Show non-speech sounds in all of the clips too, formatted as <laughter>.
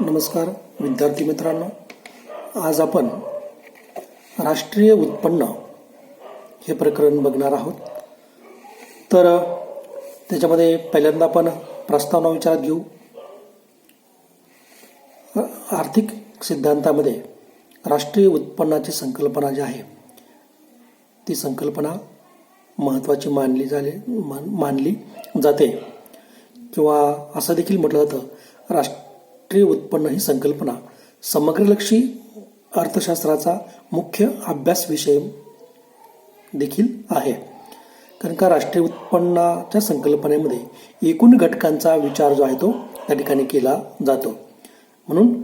नमस्कार विद्यार्थी मित्रांनो. आज आपण राष्ट्रीय उत्पन्न हे प्रकरण बघणार आहोत. तर त्याच्यामध्ये पहिल्यांदा आपण प्रस्तावना विचारात घेऊ. आर्थिक सिद्धांतामध्ये राष्ट्रीय उत्पन्नाची संकल्पना जी आहे ती संकल्पना महत्त्वाची मानली झाले मान- मानली जाते. किंवा असं देखील म्हटलं जातं राष्ट्रीय उत्पन्न ही संकल्पना. समग्रलक्षी अर्थशास्त्राचा मुख्य अभ्यास विषय देखील आहे. कारण का राष्ट्रीय उत्पन्नाच्या संकल्पनेमध्ये एकूण घटकांचा विचार जो आहे तो त्या ठिकाणी केला जातो. म्हणून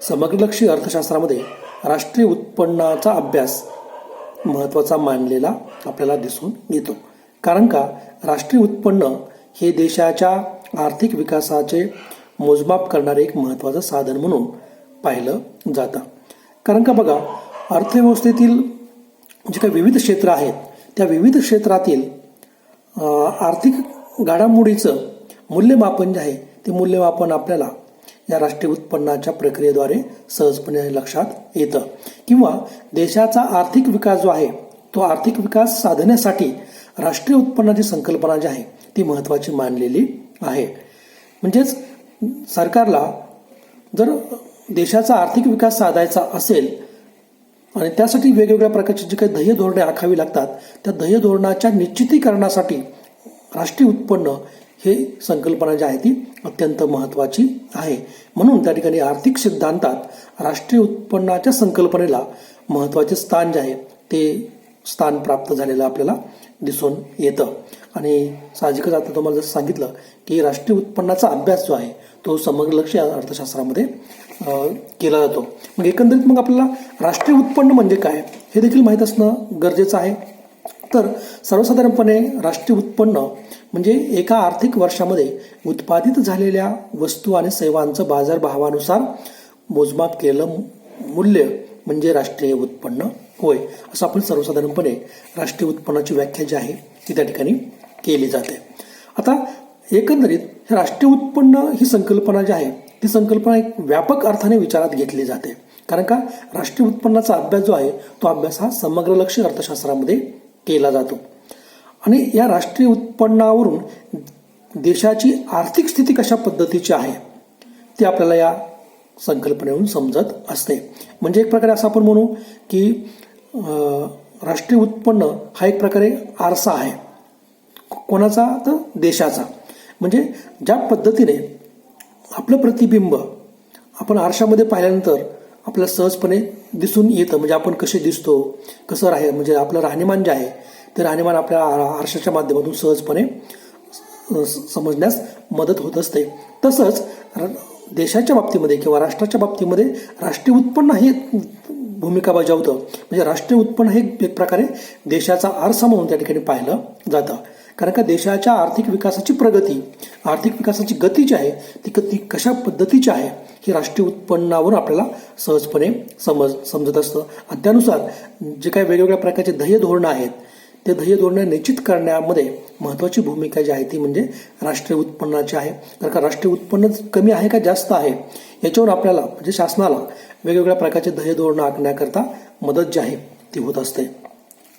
समग्रलक्षी अर्थशास्त्रामध्ये राष्ट्रीय उत्पन्नाचा अभ्यास महत्त्वाचा मानलेला आपल्याला दिसून येतो. कारण का राष्ट्रीय उत्पन्न हे देशाच्या आर्थिक विकासाचे मोजमाप करणारे एक महत्त्वाचं साधन म्हणून पाहिलं जातं. कारण का बघा अर्थव्यवस्थेतील जे काही विविध क्षेत्र आहेत त्या विविध क्षेत्रातील आर्थिक घडामोडीचं मूल्यमापन जे आहे ते मूल्यमापन आपल्याला या राष्ट्रीय उत्पन्नाच्या प्रक्रियेद्वारे सहजपणे लक्षात येतं. किंवा देशाचा आर्थिक विकास जो आहे तो आर्थिक विकास साधण्यासाठी राष्ट्रीय उत्पन्नाची संकल्पना जी आहे ती महत्त्वाची मानलेली आहे. म्हणजेच सरकारला जर देशाचा आर्थिक विकास साधायचा असेल आणि त्यासाठी वेगवेगळ्या प्रकारची जी काही ध्येय धोरणे आखावी लागतात त्या ध्येय धोरणाच्या निश्चितीकरणासाठी राष्ट्रीय उत्पन्न हे संकल्पना जी आहे ती अत्यंत महत्त्वाची आहे. म्हणून त्या ठिकाणी आर्थिक सिद्धांतात राष्ट्रीय उत्पन्नाच्या संकल्पनेला महत्त्वाचे स्थान जे आहे ते स्थान प्राप्त झालेलं आपल्याला दिसून येतं. आणि साहजिकच आता तुम्हाला जसं सांगितलं की राष्ट्रीय उत्पन्नाचा अभ्यास जो आहे तो समग्र लक्ष अर्थशास्त्रामध्ये केला जातो. मग एकंदरीत मग आपल्याला राष्ट्रीय उत्पन्न म्हणजे काय हे देखील माहीत असणं गरजेचं आहे. तर सर्वसाधारणपणे राष्ट्रीय उत्पन्न म्हणजे एका आर्थिक वर्षामध्ये उत्पादित झालेल्या वस्तू आणि सेवांचं बाजारभावानुसार मोजमाप केलेलं मूल्य म्हणजे राष्ट्रीय उत्पन्न. होय असं आपण सर्वसाधारणपणे राष्ट्रीय उत्पन्नाची व्याख्या जी आहे ती त्या ठिकाणी केली जाते. आता एकंदरीत हे राष्ट्रीय उत्पन्न ही संकल्पना जी आहे ती संकल्पना एक व्यापक अर्थाने विचारात घेतली जाते. कारण का? राष्ट्रीय उत्पन्नाचा अभ्यास जो आहे तो अभ्यास हा समग्र लक्ष अर्थशास्त्रामध्ये केला जातो. आणि या राष्ट्रीय उत्पन्नावरून देशाची आर्थिक स्थिती कशा पद्धतीची आहे ती आपल्याला या संकल्पनेवरून समजत असते. म्हणजे एक प्रकारे असं आपण म्हणू की राष्ट्रीय उत्पन्न हा एक प्रकारे आरसा आहे. कोणाचा? तर देशाचा. म्हणजे ज्या पद्धतीने आपलं प्रतिबिंब आपण आरशामध्ये पाहिल्यानंतर आपल्याला सहजपणे दिसून येतं. म्हणजे आपण कसे दिसतो कसं राहे म्हणजे आपलं राहणीमान जे आहे ते राहणीमान आपल्या आ- आरशाच्या माध्यमातून सहजपणे समजण्यास मदत होत असते. तसंच र- देशाच्या बाबतीमध्ये किंवा राष्ट्राच्या बाबतीमध्ये राष्ट्रीय उत्पन्न हे भूमिका बजावतं. म्हणजे राष्ट्रीय उत्पन्न हे एक प्रकारे देशाचा आरसा म्हणून त्या ठिकाणी पाहिलं जातं. कारण का देशाच्या आर्थिक विकासाची प्रगती आर्थिक विकासाची गती जी आहे ती ती कशा पद्धतीची आहे हे राष्ट्रीय उत्पन्नावर आपल्याला सहजपणे समज समजत असतं. आणि त्यानुसार जे काही वेगवेगळ्या प्रकारचे ध्येय धोरणं आहेत ते ध्येय धोरणं निश्चित करण्यामध्ये महत्त्वाची भूमिका जी आहे ती म्हणजे राष्ट्रीय उत्पन्नाची आहे. कारण का राष्ट्रीय उत्पन्न कमी आहे का जास्त आहे याच्यावर आपल्याला म्हणजे शासनाला वेगवेगळ्या प्रकारचे ध्येय धोरणं आखण्याकरता मदत जी आहे ती होत असते.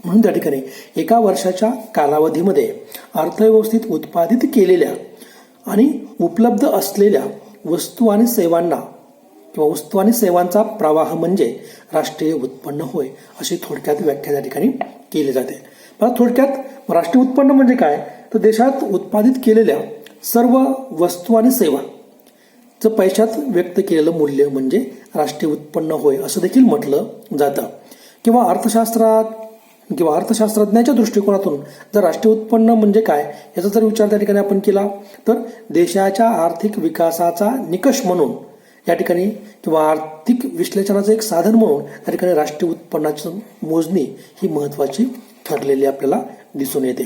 म्हणून त्या ठिकाणी एका वर्षाच्या कालावधीमध्ये अर्थव्यवस्थेत उत्पादित केलेल्या आणि उपलब्ध असलेल्या वस्तू आणि सेवांना किंवा वस्तू आणि सेवांचा प्रवाह म्हणजे राष्ट्रीय उत्पन्न होय अशी थोडक्यात व्याख्या त्या ठिकाणी केली जाते. मला थोडक्यात राष्ट्रीय उत्पन्न म्हणजे काय? तर देशात उत्पादित केलेल्या सर्व वस्तू आणि सेवा चं पैशात व्यक्त केलेलं मूल्य म्हणजे राष्ट्रीय उत्पन्न होय असं देखील म्हटलं जातं. किंवा अर्थशास्त्रात किंवा अर्थशास्त्रज्ञाच्या दृष्टिकोनातून जर राष्ट्रीय उत्पन्न म्हणजे काय याचा जर विचार त्या ठिकाणी आपण केला तर देशाच्या आर्थिक विकासाचा निकष म्हणून या ठिकाणी किंवा आर्थिक विश्लेषणाचं एक साधन म्हणून या ठिकाणी राष्ट्रीय उत्पन्नाची मोजणी ही महत्त्वाची ठरलेली आपल्याला दिसून येते.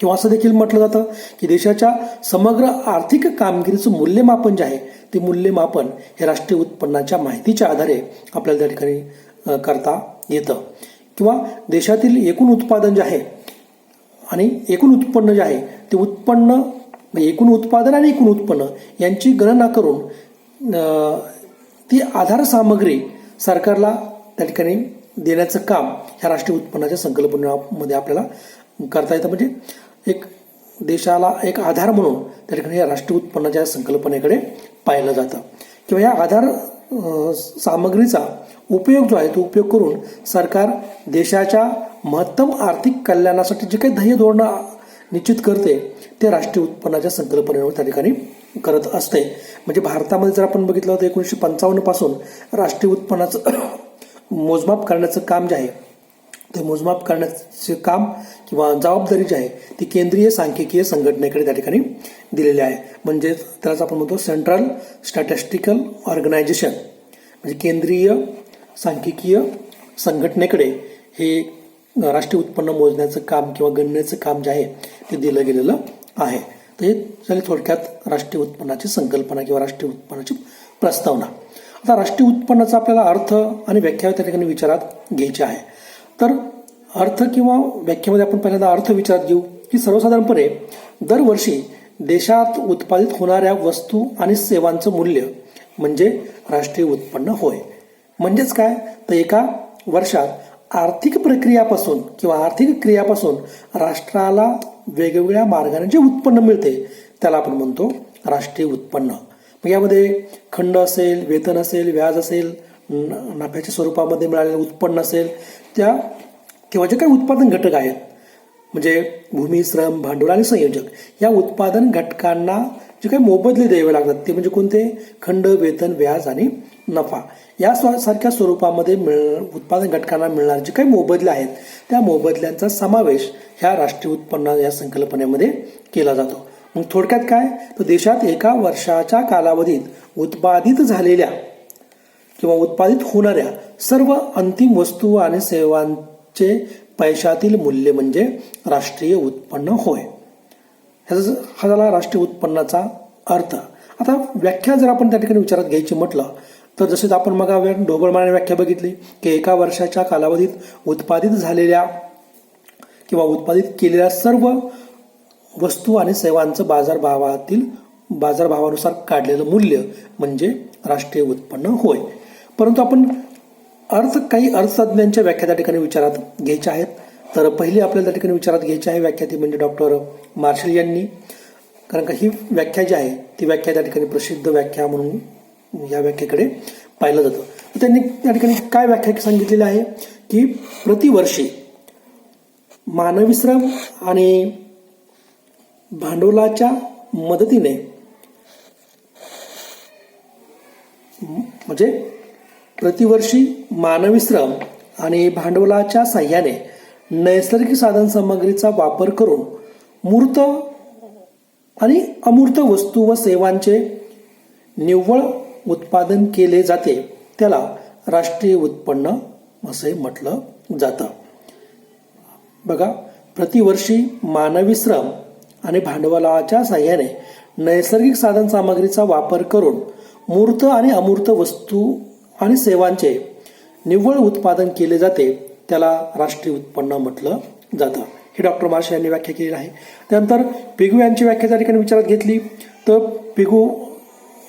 किंवा असं देखील म्हटलं जातं की देशाच्या समग्र आर्थिक कामगिरीचं मूल्यमापन जे आहे ते मूल्यमापन हे राष्ट्रीय उत्पन्नाच्या माहितीच्या आधारे आपल्याला त्या ठिकाणी करता येतं. किंवा देशातील एकूण उत्पादन जे आहे आणि एकूण उत्पन्न जे आहे ते उत्पन्न म्हणजे एकूण उत्पादन आणि एकूण उत्पन्न यांची गणना करून ती आधार सामग्री सरकारला त्या ठिकाणी देण्याचं काम ह्या राष्ट्रीय उत्पन्नाच्या संकल्पनेमध्ये आपल्याला करता येतं. म्हणजे एक देशाला एक आधार म्हणून त्या ठिकाणी या राष्ट्रीय उत्पन्नाच्या संकल्पनेकडे पाहिलं जातं. किंवा या आधार सामग्रीचा उपयोग जो आहे तो उपयोग करून सरकार देशाच्या महत्तम आर्थिक कल्याणासाठी जे काही ध्येय धोरणं निश्चित करते ते राष्ट्रीय उत्पन्नाच्या संकल्पनेवर त्या ठिकाणी करत असते. म्हणजे भारतामध्ये जर आपण बघितलं तर एकोणीसशे पंचावन्नपासून राष्ट्रीय उत्पन्नाचं <coughs> मोजमाप करण्याचं काम जे आहे ते मोजमाप करण्याचे काम किंवा जबाबदारी जी आहे ती केंद्रीय सांख्यिकीय संघटनेकडे त्या ठिकाणी दिलेली आहे. म्हणजे त्यालाच आपण म्हणतो सेंट्रल स्टॅटिस्टिकल ऑर्गनायझेशन म्हणजे केंद्रीय सांख्यिकीय संघटनेकडे हे राष्ट्रीय उत्पन्न मोजण्याचं काम किंवा गणनेचं काम जे आहे ते दिलं गेलेलं आहे. तर हे झाली थोडक्यात राष्ट्रीय उत्पन्नाची संकल्पना किंवा राष्ट्रीय उत्पन्नाची प्रस्तावना. आता राष्ट्रीय उत्पन्नाचा आपल्याला अर्थ आणि व्याख्या त्या ठिकाणी विचारात घ्यायची आहे. तर अर्थ किंवा व्याख्येमध्ये आपण पहिल्यांदा अर्थ विचारात घेऊ की सर्वसाधारणपणे दरवर्षी देशात उत्पादित होणाऱ्या वस्तू आणि सेवांचं मूल्य म्हणजे राष्ट्रीय उत्पन्न होय. म्हणजेच काय? तर एका वर्षात आर्थिक प्रक्रियापासून किंवा आर्थिक क्रियापासून राष्ट्राला वेगवेगळ्या मार्गाने जे उत्पन्न मिळते त्याला आपण म्हणतो राष्ट्रीय उत्पन्न. मग यामध्ये खंड असेल वेतन असेल व्याज असेल नफ्याच्या स्वरूपामध्ये मिळालेलं उत्पन्न असेल त्या किंवा जे काही उत्पादन घटक आहेत म्हणजे भूमी श्रम भांडवल आणि संयोजक या उत्पादन घटकांना जे काही मोबदले द्यावे लागतात ते म्हणजे कोणते? खंड वेतन व्याज आणि नफा. या स्व- सारख्या स्वरूपामध्ये मिळ उत्पादन घटकांना मिळणार जे काही मोबदले आहेत त्या मोबदल्यांचा समावेश ह्या राष्ट्रीय उत्पन्न या संकल्पनेमध्ये केला जातो. मग थोडक्यात काय? तर देशात एका वर्षाच्या कालावधीत उत्पादित झालेल्या किंवा उत्पादित होणाऱ्या सर्व अंतिम वस्तू आणि सेवांचे पैशातील मूल्य म्हणजे राष्ट्रीय उत्पन्न होय. ह्याचा हा झाला राष्ट्रीय उत्पन्नाचा अर्थ. आता व्याख्या जर आपण त्या ठिकाणी विचारात घ्यायची म्हटलं तर जसे आपण मग ढोबळमाने व्याख्या बघितली की एका वर्षाच्या कालावधीत उत्पादित झालेल्या किंवा उत्पादित केलेल्या सर्व वस्तू आणि सेवांचं बाजारभावातील बाजारभावानुसार काढलेलं मूल्य म्हणजे राष्ट्रीय उत्पन्न होय. परंतु आपण अर्थ काही अर्थतज्ञांच्या व्याख्या त्या ठिकाणी विचारात घ्यायच्या आहेत. तर पहिली आपल्याला त्या ठिकाणी विचारात घ्यायची आहे व्याख्या ती म्हणजे डॉक्टर मार्शल यांनी. कारण का ही व्याख्या जी आहे ती व्याख्या त्या ठिकाणी प्रसिद्ध व्याख्या म्हणून या व्याख्येकडे पाहिलं जातं. त्यांनी त्या ठिकाणी काय व्याख्या सांगितलेली आहे की प्रतिवर्षी मानवी श्रम आणि भांडवलाच्या मदतीने म्हणजे प्रतिवर्षी मानवी श्रम आणि भांडवलाच्या साह्याने नैसर्गिक साधन सामग्रीचा वापर करून मूर्त आणि अमूर्त वस्तू व सेवांचे निव्वळ उत्पादन केले जाते त्याला राष्ट्रीय उत्पन्न असे म्हटलं जातं. बघा प्रतिवर्षी मानवी श्रम आणि भांडवलाच्या साह्याने नैसर्गिक साधन सामग्रीचा वापर करून मूर्त आणि अमूर्त वस्तू आणि सेवांचे निव्वळ उत्पादन केले जाते त्याला राष्ट्रीय उत्पन्न म्हटलं जातं. हे डॉक्टर मार्श यांनी व्याख्या केली आहे. त्यानंतर पिगू यांची व्याख्या त्या ठिकाणी विचारात घेतली. तर पिगू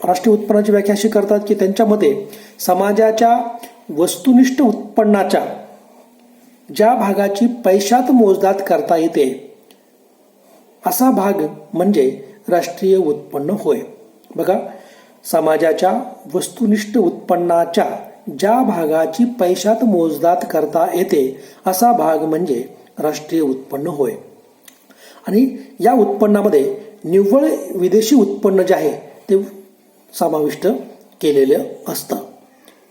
राष्ट्रीय उत्पन्नाची व्याख्या अशी करतात की त्यांच्यामध्ये समाजाच्या वस्तुनिष्ठ उत्पन्नाच्या ज्या भागाची पैशात मोजदाद करता येते असा भाग म्हणजे राष्ट्रीय उत्पन्न होय. बघा समाजाच्या वस्तुनिष्ठ उत्पन्नाच्या ज्या भागाची पैशात मोजदाद करता येते असा भाग म्हणजे राष्ट्रीय उत्पन्न होय. आणि या उत्पन्नामध्ये निव्वळ विदेशी उत्पन्न जे आहे ते समाविष्ट केलेलं असतं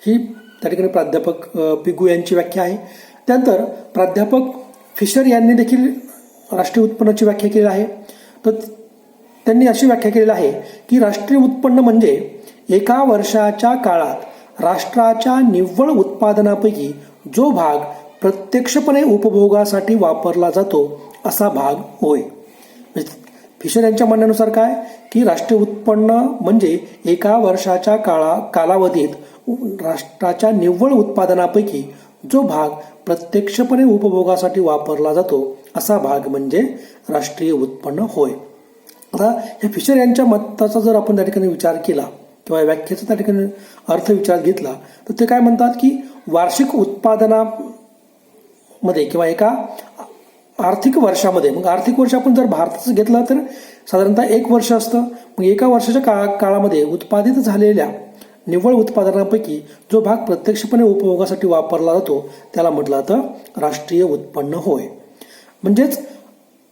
ही त्या ठिकाणी प्राध्यापक पिगू यांची व्याख्या आहे. त्यानंतर प्राध्यापक फिशर यांनी देखील राष्ट्रीय उत्पन्नाची व्याख्या केली आहे. तर त्यांनी अशी व्याख्या केलेली आहे की राष्ट्रीय उत्पन्न म्हणजे एका वर्षाच्या काळात राष्ट्राच्या निव्वळ उत्पादनापैकी जो भाग प्रत्यक्षपणे उपभोगासाठी वापरला जातो असा भाग होय. म्हणजे फिशर यांच्या म्हणण्यानुसार काय? की राष्ट्रीय उत्पन्न म्हणजे एका वर्षाच्या काळा कालावधीत राष्ट्राच्या निव्वळ उत्पादनापैकी जो भाग प्रत्यक्षपणे उपभोगासाठी वापरला जातो असा भाग म्हणजे राष्ट्रीय उत्पन्न होय. आता या फिशर यांच्या मताचा जर आपण त्या ठिकाणी विचार केला किंवा व्याख्येचा त्या ठिकाणी अर्थ विचार घेतला तर ते काय म्हणतात की वार्षिक उत्पादनामध्ये किंवा एका आर्थिक वर्षामध्ये मग आर्थिक वर्ष आपण जर भारताचं घेतला तर साधारणतः एक वर्ष असतं. मग एका वर्षाच्या काळा काळामध्ये उत्पादित झालेल्या निव्वळ उत्पादनापैकी जो भाग प्रत्यक्षपणे उपभोगासाठी वापरला जातो त्याला म्हटलं जातं राष्ट्रीय उत्पन्न होय. म्हणजेच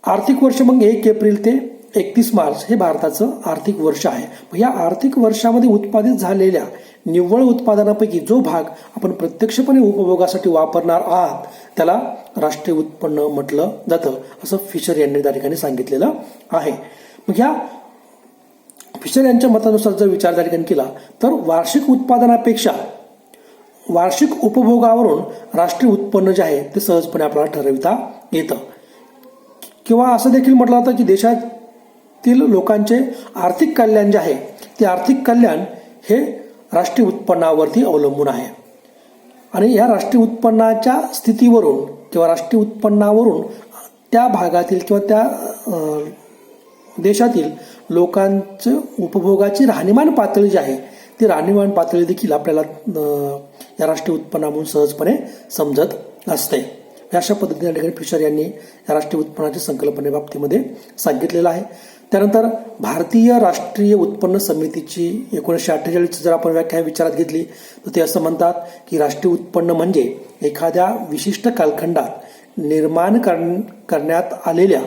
आर्थिक वर्ष मग एक एप्रिल ते एकतीस मार्च हे भारताचं आर्थिक वर्ष आहे. या आर्थिक वर्षामध्ये उत्पादित झालेल्या निव्वळ उत्पादनापैकी जो भाग आपण प्रत्यक्षपणे उपभोगासाठी वापरणार आहात त्याला राष्ट्रीय उत्पन्न म्हटलं जातं असं फिशर यांनी त्या ठिकाणी सांगितलेलं आहे. मग ह्या फिशर यांच्या मतानुसार जर विचार त्या ठिकाणी केला तर वार्षिक उत्पादनापेक्षा वार्षिक उपभोगावरून राष्ट्रीय उत्पन्न जे आहे ते सहजपणे आपल्याला ठरविता येतं. किंवा असं देखील म्हटलं जातं की देशात तील लोकांचे आर्थिक कल्याण जे आहे ते आर्थिक कल्याण हे राष्ट्रीय उत्पन्नावरती अवलंबून आहे. आणि या राष्ट्रीय उत्पन्नाच्या स्थितीवरून किंवा राष्ट्रीय उत्पन्नावरून त्या भागातील किंवा त्या देशातील लोकांचं उपभोगाची राहणीमान पातळी जी आहे ती राहणीमान पातळी देखील आपल्याला या राष्ट्रीय उत्पन्नामधून सहजपणे समजत असते. अशा पद्धतीने ठिकाणी फिशर यांनी या राष्ट्रीय उत्पन्नाच्या संकल्पनेबाबतीमध्ये सांगितलेलं आहे. त्यानंतर भारतीय राष्ट्रीय उत्पन्न समितीची एकोणीसशे अठ्ठेचाळीस जर आपण व्याख्या विचारात घेतली तर ते असं म्हणतात की राष्ट्रीय उत्पन्न म्हणजे एखाद्या विशिष्ट कालखंडात निर्माण करन- करण्यात आलेल्या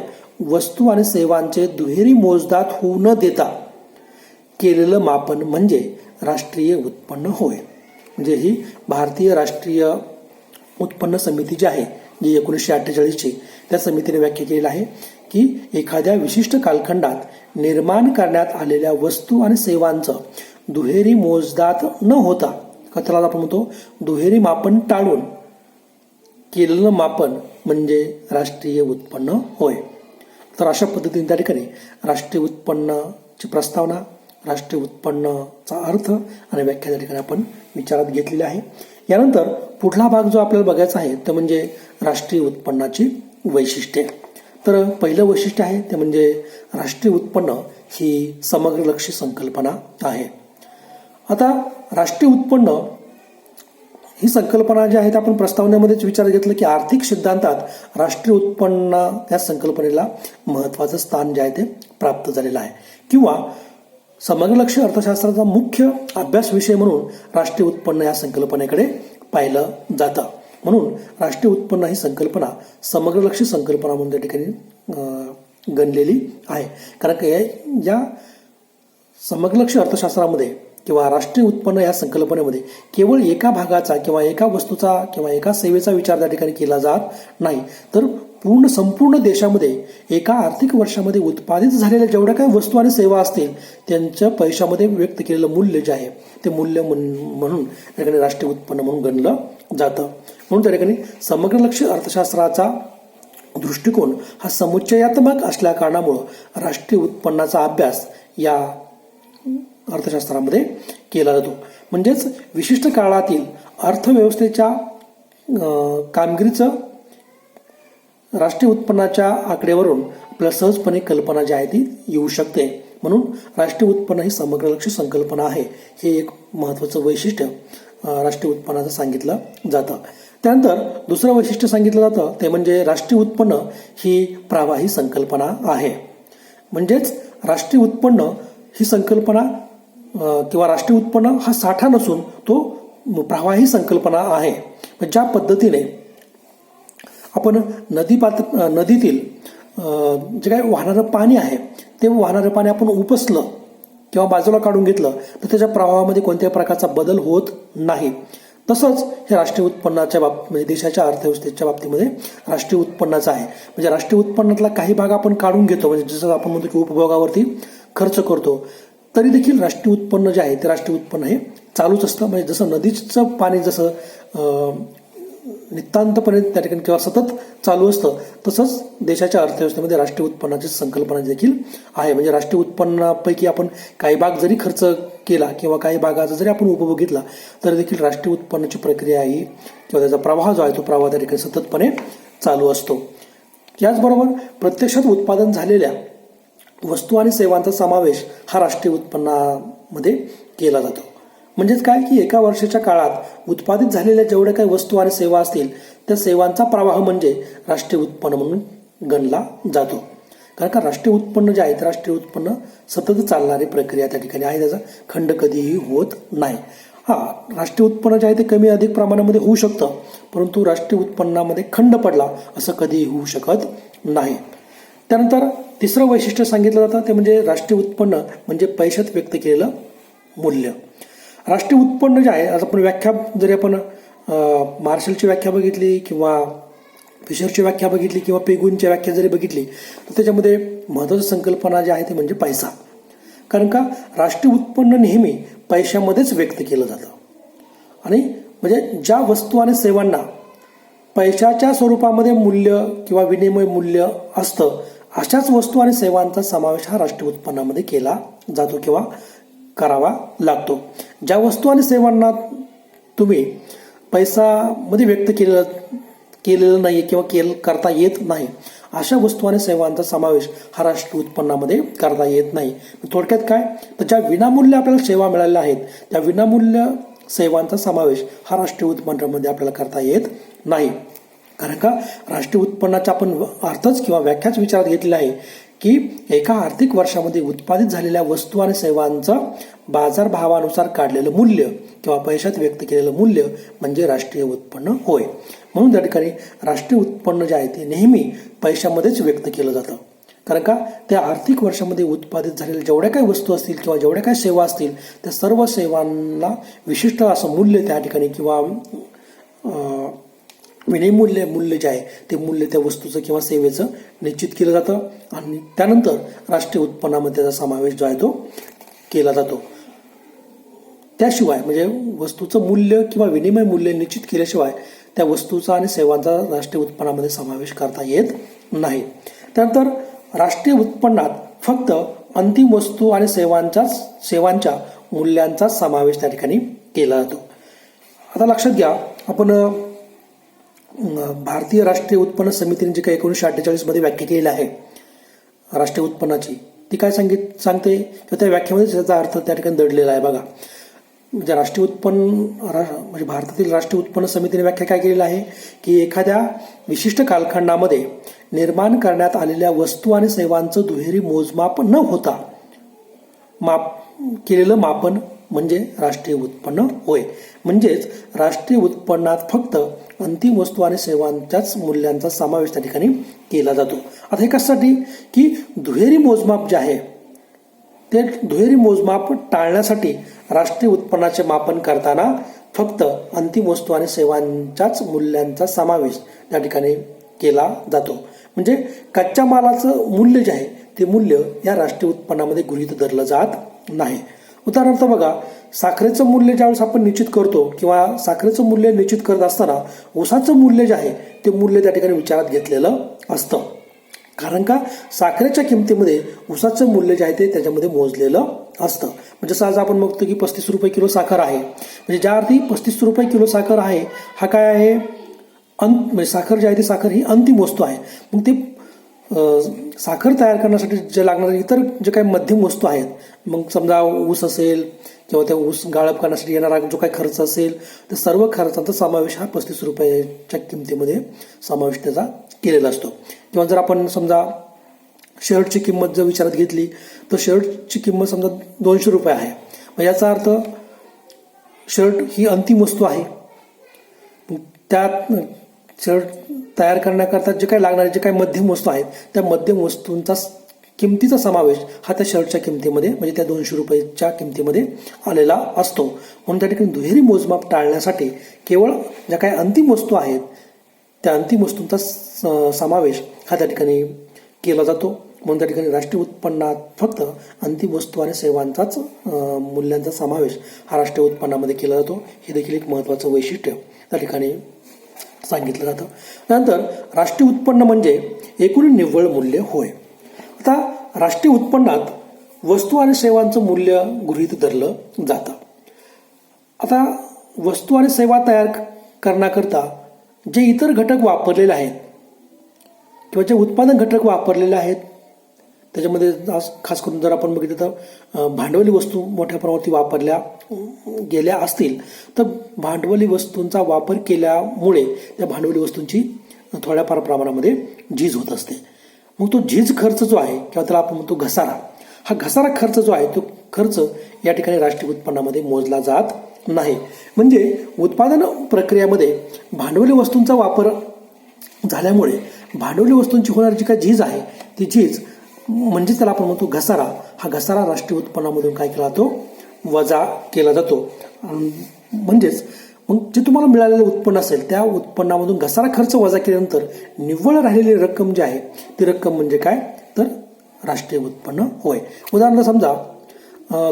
वस्तू आणि सेवांचे दुहेरी मोजदात होऊ न देता केलेलं मापन म्हणजे राष्ट्रीय उत्पन्न होय. म्हणजे ही भारतीय राष्ट्रीय उत्पन्न समिती जी आहे जी एकोणीसशे अठ्ठेचाळीसची त्या समितीने व्याख्या केलेली आहे. की एखाद्या विशिष्ट कालखंडात निर्माण करण्यात आलेल्या वस्तू आणि सेवांचं दुहेरी मोजदात न होता का आपण म्हणतो दुहेरी मापन टाळून केलेलं मापन म्हणजे राष्ट्रीय उत्पन्न होय. तर अशा पद्धतीने त्या ठिकाणी राष्ट्रीय उत्पन्नाची प्रस्तावना राष्ट्रीय उत्पन्नाचा अर्थ आणि व्याख्या त्या ठिकाणी आपण विचारात घेतलेली आहे. यानंतर पुढला भाग जो आपल्याला बघायचा आहे तो म्हणजे राष्ट्रीय उत्पन्नाची वैशिष्ट्ये. तर पहिलं वैशिष्ट्य आहे ते म्हणजे राष्ट्रीय उत्पन्न ही समग्रलक्षी संकल्पना आहे. आता राष्ट्रीय उत्पन्न ही संकल्पना जी आहे ती आपण प्रस्तावनेमध्येच विचार घेतलं की आर्थिक सिद्धांतात राष्ट्रीय उत्पन्न या संकल्पनेला महत्वाचं स्थान जे आहे ते प्राप्त झालेलं आहे. किंवा समग्रलक्ष अर्थशास्त्राचा मुख्य अभ्यास विषय म्हणून राष्ट्रीय उत्पन्न या संकल्पनेकडे पाहिलं जातं. म्हणून राष्ट्रीय उत्पन्न ही संकल्पना समग्रलक्षी संकल्पना म्हणून त्या ठिकाणी गणलेली आहे. कारण का या- या समग्रलक्ष अर्थशास्त्रामध्ये किंवा राष्ट्रीय उत्पन्न या संकल्पनेमध्ये केवळ एका भागाचा किंवा एका वस्तूचा किंवा एका सेवेचा विचार त्या ठिकाणी केला जात नाही. तर पूर्ण संपूर्ण देशामध्ये एका आर्थिक वर्षामध्ये उत्पादित झालेल्या जेवढ्या काही वस्तू आणि सेवा असतील त्यांच्या पैशामध्ये व्यक्त केलेलं मूल्य जे आहे ते मूल्य म्हणून त्या ठिकाणी राष्ट्रीय उत्पन्न म्हणून गणलं जातं. म्हणून त्या ठिकाणी समग्र लक्ष अर्थशास्त्राचा दृष्टिकोन हा समुच्चयात्मक असल्या कारणामुळं राष्ट्रीय उत्पन्नाचा अभ्यास या अर्थशास्त्रामध्ये केला जातो. म्हणजेच विशिष्ट काळातील अर्थव्यवस्थेच्या अं, कामगिरीचं राष्ट्रीय उत्पन्नाच्या आकडेवरून आपल्याला सहजपणे कल्पना जी आहे ती येऊ शकते. म्हणून राष्ट्रीय उत्पन्न ही समग्र लक्ष संकल्पना आहे. हे एक महत्त्वाचं वैशिष्ट्य राष्ट्रीय उत्पन्नाचं सांगितलं जातं. त्यानंतर दुसरं वैशिष्ट्य सांगितलं जातं ते म्हणजे राष्ट्रीय उत्पन्न ही प्रवाही संकल्पना आहे. म्हणजेच राष्ट्रीय उत्पन्न ही संकल्पना किंवा राष्ट्रीय उत्पन्न हा साठा नसून तो प्रवाही संकल्पना आहे. ज्या पद्धतीने आपण नदी पात्र नदीतील जे काही वाहणारं पाणी आहे ते वाहणारं पाणी आपण उपसलं किंवा बाजूला काढून घेतलं तर त्याच्या प्रवाहामध्ये कोणत्याही प्रकारचा बदल होत नाही. तसंच हे राष्ट्रीय उत्पन्नाच्या बाब म्हणजे देशाच्या अर्थव्यवस्थेच्या बाबतीमध्ये राष्ट्रीय उत्पन्नाचं आहे. म्हणजे राष्ट्रीय उत्पन्नातला काही भाग आपण काढून घेतो. म्हणजे जसं आपण म्हणतो की उपभोगावरती खर्च करतो तरी देखील राष्ट्रीय उत्पन्न जे आहे ते राष्ट्रीय उत्पन्न हे चालूच असतं. म्हणजे जसं नदीचं पाणी जसं नितांतपणे त्या ठिकाणी किंवा सतत चालू असतं तसंच देशाच्या अर्थव्यवस्थेमध्ये राष्ट्रीय उत्पन्नाची संकल्पना देखील आहे. म्हणजे राष्ट्रीय उत्पन्नापैकी आपण काही भाग जरी खर्च केला किंवा काही भागाचा जरी आपण उपभोग घेतला तरी देखील राष्ट्रीय उत्पन्नाची प्रक्रिया ही किंवा त्याचा प्रवाह जो आहे तो प्रवाह त्या ठिकाणी सततपणे चालू असतो. याचबरोबर प्रत्यक्षात उत्पादन झालेल्या वस्तू आणि सेवांचा समावेश हा राष्ट्रीय उत्पन्नामध्ये केला जातो. म्हणजेच काय की एका वर्षाच्या काळात उत्पादित झालेल्या जेवढ्या काही वस्तू आणि सेवा असतील त्या सेवांचा प्रवाह म्हणजे राष्ट्रीय उत्पन्न म्हणून गणला जातो. कारण का राष्ट्रीय उत्पन्न जे आहे ते राष्ट्रीय उत्पन्न सतत चालणारी प्रक्रिया त्या ठिकाणी आहे त्याचा खंड कधीही होत नाही. हा राष्ट्रीय उत्पन्न जे आहे ते कमी अधिक प्रमाणामध्ये होऊ शकतं परंतु राष्ट्रीय उत्पन्नामध्ये खंड पडला असं कधीही होऊ शकत नाही. त्यानंतर तिसरं वैशिष्ट्य सांगितलं जातं ते म्हणजे राष्ट्रीय उत्पन्न म्हणजे पैशात व्यक्त केलेलं मूल्य. राष्ट्रीय उत्पन्न जे आहे आज आपण व्याख्या जरी आपण मार्शलची व्याख्या बघितली किंवा फिशरची व्याख्या बघितली किंवा पेगुनची व्याख्या जरी बघितली तर त्याच्यामध्ये महत्वाची संकल्पना जी आहे ती म्हणजे पैसा. कारण का? राष्ट्रीय उत्पन्न नेहमी पैशामध्येच व्यक्त केलं जातं. आणि म्हणजे ज्या वस्तू आणि सेवांना पैशाच्या स्वरूपामध्ये मूल्य किंवा विनिमय मूल्य असतं अशाच वस्तू आणि सेवांचा समावेश हा राष्ट्रीय उत्पन्नामध्ये केला जातो किंवा करावा लागतो. ज्या वस्तू आणि सेवांना तुम्ही पैसामध्ये व्यक्त केलेलं केलेलं नाही किंवा केल करता येत नाही. अशा वस्तू आणि सेवांचा समावेश हा राष्ट्रीय उत्पन्नामध्ये करता येत नाही. थोडक्यात काय? तर ज्या विनामूल्य आपल्याला सेवा मिळालेल्या आहेत त्या विनामूल्य सेवांचा समावेश हा राष्ट्रीय उत्पन्नामध्ये आपल्याला करता येत नाही. कारण का? राष्ट्रीय उत्पन्नाचा आपण अर्थच किंवा व्याख्याच विचारात घेतलेला आहे की एका आर्थिक वर्षामध्ये उत्पादित झालेल्या वस्तू आणि सेवांचं बाजारभावानुसार काढलेलं मूल्य किंवा पैशात व्यक्त केलेलं मूल्य म्हणजे राष्ट्रीय उत्पन्न होय. म्हणून त्या ठिकाणी राष्ट्रीय उत्पन्न जे आहे ते नेहमी पैशामध्येच व्यक्त केलं जातं. कारण का? त्या आर्थिक वर्षामध्ये उत्पादित झालेल्या जेवढ्या काही वस्तू असतील किंवा जेवढ्या काही सेवा असतील त्या सर्व सेवांना विशिष्ट असं मूल्य त्या ठिकाणी किंवा अं, विनिमूल्य मूल्य जे आहे ते मूल्य त्या वस्तूचं किंवा सेवेचं निश्चित केलं जातं. आणि त्यानंतर राष्ट्रीय उत्पन्नामध्ये त्याचा समावेश जो आहे तो केला जातो. त्याशिवाय म्हणजे वस्तूचं मूल्य किंवा विनिमय मूल्य निश्चित केल्याशिवाय त्या वस्तूचा आणि सेवांचा राष्ट्रीय उत्पन्नामध्ये समावेश करता येत नाही. त्यानंतर राष्ट्रीय उत्पन्नात फक्त अंतिम वस्तू आणि सेवांच्याच सेवांच्या मूल्यांचा समावेश त्या ठिकाणी केला जातो. आता लक्षात घ्या आपण भारतीय राष्ट्रीय उत्पन्न समितीने जी काही एकोणीसशे अठ्ठेचाळीसमध्ये व्याख्या केलेली आहे राष्ट्रीय उत्पन्नाची ती काय सांगित सांगते? तर त्या व्याख्यामध्ये त्याचा अर्थ त्या ठिकाणी दडलेला आहे. बघा म्हणजे राष्ट्रीय उत्पन्न रा- म्हणजे भारतातील राष्ट्रीय उत्पन्न समितीने व्याख्या काय केलेली आहे? की एखाद्या विशिष्ट कालखंडामध्ये निर्माण करण्यात आलेल्या वस्तू आणि सेवांचं दुहेरी मोजमाप न होता माप केलेलं मापन म्हणजे राष्ट्रीय उत्पन्न होय. म्हणजेच राष्ट्रीय उत्पन्नात फक्त अंतिम वस्तू आणि सेवांच्याच मूल्यांचा समावेश त्या ठिकाणी केला जातो. आता हे कशासाठी? की दुहेरी मोजमाप जे आहे ते दुहेरी मोजमाप टाळण्यासाठी राष्ट्रीय उत्पन्नाचे मापन करताना फक्त अंतिम वस्तू आणि सेवांच्याच मूल्यांचा समावेश त्या ठिकाणी केला जातो. म्हणजे कच्च्या मालाचं मूल्य जे आहे ते मूल्य या राष्ट्रीय उत्पन्नामध्ये गृहित धरलं जात नाही. उदाहरणार्थ बघा साखरेचं मूल्य ज्यावेळेस आपण निश्चित करतो किंवा साखरेचं मूल्य निश्चित करत असताना ऊसाचं मूल्य जे आहे ते मूल्य त्या ठिकाणी विचारात घेतलेलं असतं. कारण का? साखरेच्या किमतीमध्ये ऊसाचं मूल्य जे आहे ते त्याच्यामध्ये मोजलेलं असतं. म्हणजे सहज आपण बघतो की पस्तीस रुपये किलो साखर आहे. म्हणजे ज्या अर्थी पस्तीस रुपये किलो साखर आहे हा काय आहे? अंत म्हणजे साखर जी आहे ती साखर ही अंतिम वस्तू आहे. मग ते साखर तयार करण्यासाठी जे लागणारे इतर जे काही मध्यम वस्तू आहेत मग समजा ऊस असेल किंवा त्या ऊस गाळप करण्यासाठी येणारा जो काही खर्च असेल तर सर्व खर्चाचा समावेश हा पस्तीस रुपयाच्या किमतीमध्ये समावेश त्याचा केलेला असतो. किंवा जर आपण समजा शर्टची किंमत जर विचारात घेतली तर शर्टची किंमत समजा दोनशे रुपये आहे. मग याचा अर्थ शर्ट ही अंतिम वस्तू आहे. त्यात शर्ट तयार करण्याकरता जे काही लागणारे जे काही मध्यम वस्तू आहेत त्या मध्यम वस्तूंचा किमतीचा समावेश हा त्या शर्टच्या किमतीमध्ये म्हणजे त्या दोनशे रुपयाच्या किमतीमध्ये आलेला असतो. म्हणून त्या ठिकाणी दुहेरी मोजमाप टाळण्यासाठी केवळ ज्या काही अंतिम वस्तू आहेत त्या अंतिम वस्तूंचा स- समावेश हा त्या ठिकाणी केला जातो. म्हणून त्या ठिकाणी राष्ट्रीय उत्पन्नात फक्त अंतिम वस्तू आणि सेवांचाच मूल्यांचा समावेश हा राष्ट्रीय उत्पन्नामध्ये केला जातो. हे देखील एक महत्त्वाचं वैशिष्ट्य त्या ठिकाणी सांगितलं जातं. नंतर राष्ट्रीय उत्पन्न म्हणजे एकूण निव्वळ मूल्य होय. आता राष्ट्रीय उत्पन्नात वस्तू आणि सेवांचं मूल्य गृहीत धरलं जातं. आता वस्तू आणि सेवा तयार करण्याकरता जे इतर घटक वापरलेले आहेत किंवा जे उत्पादन घटक वापरलेले आहेत त्याच्यामध्ये आज खास करून जर आपण बघितलं तर भांडवली वस्तू मोठ्या प्रमाणावरती वापरल्या गेल्या असतील. तर भांडवली वस्तूंचा वापर केल्यामुळे त्या भांडवली वस्तूंची थोड्याफार प्रमाणामध्ये झीज होत असते. मग तो झीज खर्च जो आहे किंवा त्याला आपण म्हणतो घसारा हा घसारा खर्च जो आहे तो खर्च या ठिकाणी राष्ट्रीय उत्पन्नामध्ये मोजला जात नाही. म्हणजे उत्पादन प्रक्रियेमध्ये भांडवली वस्तूंचा वापर झाल्यामुळे भांडवली वस्तूंची होणारी जी काय झीज आहे ती झीज म्हणजे त्याला आपण म्हणतो घसारा. हा घसारा राष्ट्रीय उत्पन्नामधून काय केला जातो? वजा केला जातो. म्हणजेच मग जे तुम्हाला मिळालेलं उत्पन्न असेल त्या उत्पन्नामधून घसारा खर्च वजा केल्यानंतर निव्वळ राहिलेली रक्कम जी आहे ती रक्कम म्हणजे काय? तर राष्ट्रीय उत्पन्न होय. उदाहरणार्थ समजा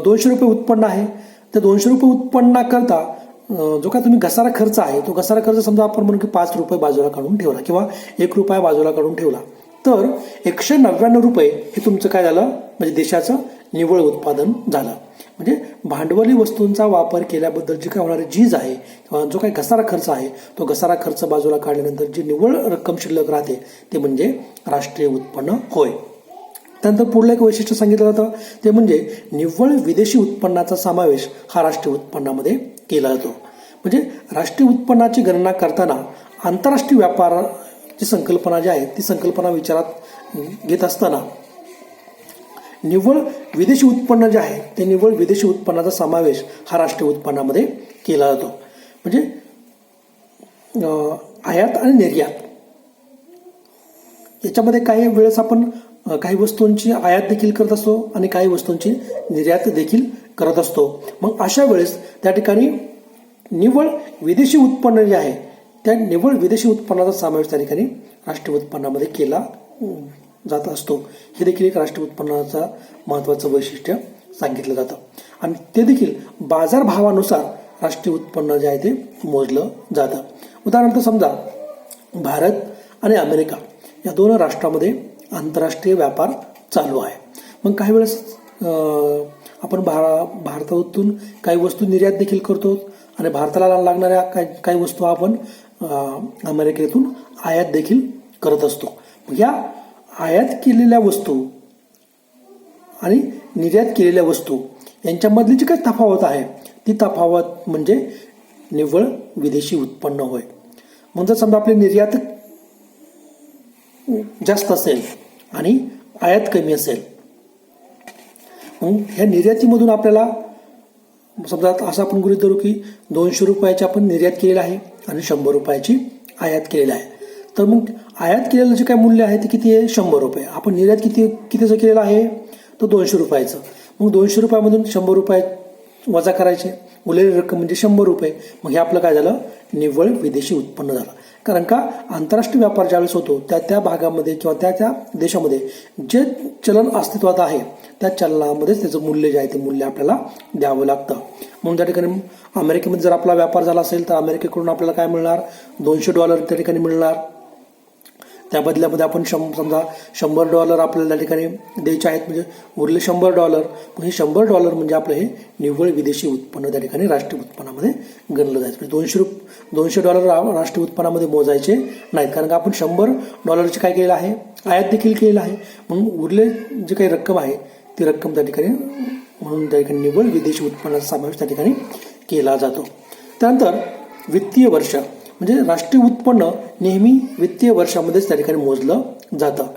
दोनशे रुपये उत्पन्न आहे. त्या दोनशे रुपये उत्पन्नाकरता जो काय तुम्ही घसारा खर्च आहे तो घसारा खर्च समजा आपण म्हणू की पाच रुपये बाजूला काढून ठेवला किंवा एक रुपया बाजूला काढून ठेवला. तर एकशे नव्याण्णव रुपये हे तुमचं काय झालं? म्हणजे देशाचं निव्वळ उत्पादन झालं. म्हणजे भांडवली वस्तूंचा वापर केल्याबद्दल जी काय होणारी झीज आहे किंवा जो काही घसारा खर्च आहे तो घसारा खर्च बाजूला काढल्यानंतर जी निव्वळ रक्कम शिल्लक राहते ते म्हणजे राष्ट्रीय उत्पन्न होय. त्यानंतर पुढलं एक वैशिष्ट्य सांगितलं जातं ते म्हणजे निव्वळ विदेशी उत्पन्नाचा समावेश हा राष्ट्रीय उत्पन्नामध्ये केला जातो. म्हणजे राष्ट्रीय उत्पन्नाची गणना करताना आंतरराष्ट्रीय जी संकल्पना जी आहे ती संकल्पना विचारात घेत असताना निव्वळ विदेशी उत्पन्न जे आहे ते निव्वळ विदेशी उत्पन्नाचा समावेश हा राष्ट्रीय उत्पन्नामध्ये केला जातो. म्हणजे आयात आणि निर्यात. याच्यामध्ये काही वेळेस आपण काही वस्तूंची आयात देखील करत असतो आणि काही वस्तूंची निर्यात देखील करत असतो. मग अशा वेळेस त्या ठिकाणी निव्वळ विदेशी उत्पन्न जे आहे त्या निव्वळ विदेशी उत्पन्नाचा समावेश त्या ठिकाणी राष्ट्रीय उत्पन्नामध्ये केला जात असतो. हे देखील एक राष्ट्रीय उत्पन्नाचा महत्त्वाचं वैशिष्ट्य सांगितलं जातं. आणि ते देखील बाजारभावानुसार राष्ट्रीय उत्पन्न जे आहे ते मोजलं जातं. उदाहरणार्थ समजा भारत आणि अमेरिका या दोन राष्ट्रामध्ये आंतरराष्ट्रीय व्यापार चालू आहे. मग काही वेळेस अं, आपण भारा भारतातून काही वस्तू निर्यात देखील करतो आणि भारताला लागणाऱ्या काही काही वस्तू आपण अमेरिकेतून आयात देखील करत असतो. या आयात केलेल्या वस्तू आणि निर्यात केलेल्या वस्तू यांच्यामधली जी काही तफावत आहे ती तफावत म्हणजे निव्वळ विदेशी उत्पन्न होय. म्हणजे समजा आपली निर्यात जास्त असेल आणि आयात कमी असेल मग ह्या निर्यातीमधून आपल्याला समजा आता असं आपण गृहित धरू की दोनशे रुपयाची आपण निर्यात केलेली आहे आणि शंभर रुपयाची आयात केलेली आहे. तर मग आयात केलेलं जे काय मूल्य आहे ते किती आहे? शंभर रुपये. आपण निर्यात किती कितीचं केलेलं आहे? तर दोनशे रुपयाचं. मग दोनशे रुपयामधून शंभर रुपये वजा करायचे. उरलेली रक्कम म्हणजे शंभर रुपये. मग हे आपलं काय झालं? निव्वळ विदेशी उत्पन्न झालं. कारण का? आंतरराष्ट्रीय व्यापार ज्यावेळेस होतो त्या त्या भागामध्ये किंवा त्या त्या देशामध्ये जे चलन अस्तित्वात आहे त्या चलनामध्येच त्याचं मूल्य जे आहे ते मूल्य आपल्याला द्यावं लागतं. म्हणून त्या ठिकाणी अमेरिकेमध्ये जर आपला व्यापार झाला असेल तर अमेरिकेकडून आपल्याला काय मिळणार? दोनशे डॉलर त्या ठिकाणी मिळणार. त्या बदल्यामध्ये आपण शं समजा शंभर डॉलर आपल्याला त्या ठिकाणी द्यायचे आहेत म्हणजे उरले शंभर डॉलर मग हे शंभर डॉलर म्हणजे आपलं हे निव्वळ विदेशी उत्पन्न त्या ठिकाणी राष्ट्रीय उत्पन्नामध्ये गणलं जायचं. म्हणजे दोनशे रुप दोनशे डॉलर राष्ट्रीय उत्पन्नामध्ये मोजायचे नाहीत. कारण का आपण शंभर डॉलरचे काय केलेलं आहे? आयात देखील केलेलं आहे. म्हणून उरले जे काही रक्कम आहे ती रक्कम त्या ठिकाणी म्हणून त्या ठिकाणी निव्वळ विदेशी उत्पन्नाचा समावेश त्या ठिकाणी केला जातो. त्यानंतर वित्तीय वर्ष. म्हणजे राष्ट्रीय उत्पन्न नेहमी वित्तीय वर्षामध्येच त्या ठिकाणी मोजलं जातं.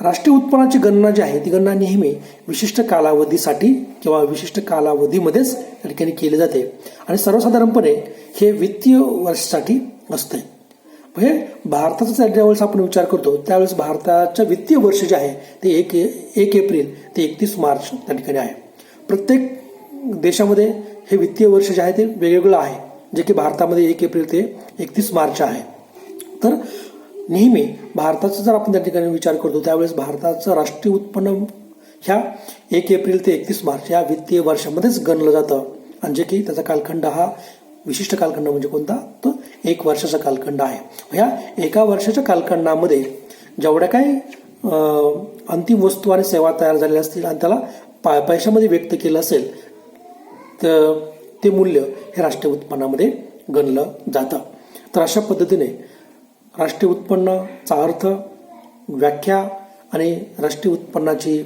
राष्ट्रीय उत्पन्नाची गणना जी आहे ती गणना नेहमी विशिष्ट कालावधीसाठी किंवा विशिष्ट कालावधीमध्येच त्या ठिकाणी केली जाते. आणि सर्वसाधारणपणे हे वित्तीय वर्षासाठी असते म्हणजे भारताचा जर ज्यावेळेस आपण विचार करतो त्यावेळेस भारताचं वित्तीय वर्ष जे आहे ते एक एक एप्रिल ते एकतीस मार्च त्या ठिकाणी आहे. प्रत्येक देशामध्ये हे वित्तीय वर्ष जे आहे ते वेगवेगळं आहे. जे की भारतामध्ये एक एप्रिल ते एकतीस मार्च आहे. तर नेहमी भारताचा जर आपण त्या ठिकाणी विचार करतो त्यावेळेस भारताचं राष्ट्रीय उत्पन्न ह्या एक एप्रिल ते एकतीस मार्च या वित्तीय वर्षामध्येच गणलं जातं. आणि जे की त्याचा कालखंड हा विशिष्ट कालखंड म्हणजे कोणता? तो एक वर्षाचा कालखंड आहे. ह्या एका वर्षाच्या कालखंडामध्ये जेवढ्या काही अंतिम वस्तू आणि सेवा तयार झालेल्या असतील आणि त्याला पा पैशामध्ये व्यक्त केलं असेल तर ते मूल्य हे राष्ट्रीय उत्पन्नामध्ये गणलं जातं. तर अशा पद्धतीने राष्ट्रीय उत्पन्नाचा अर्थ व्याख्या आणि राष्ट्रीय उत्पन्नाची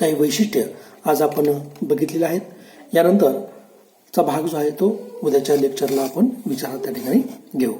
काही वैशिष्ट्य आज आपण बघितलेली आहेत. यानंतरचा भाग जो आहे तो उद्याच्या लेक्चरला आपण विचारात त्या ठिकाणी घेऊ.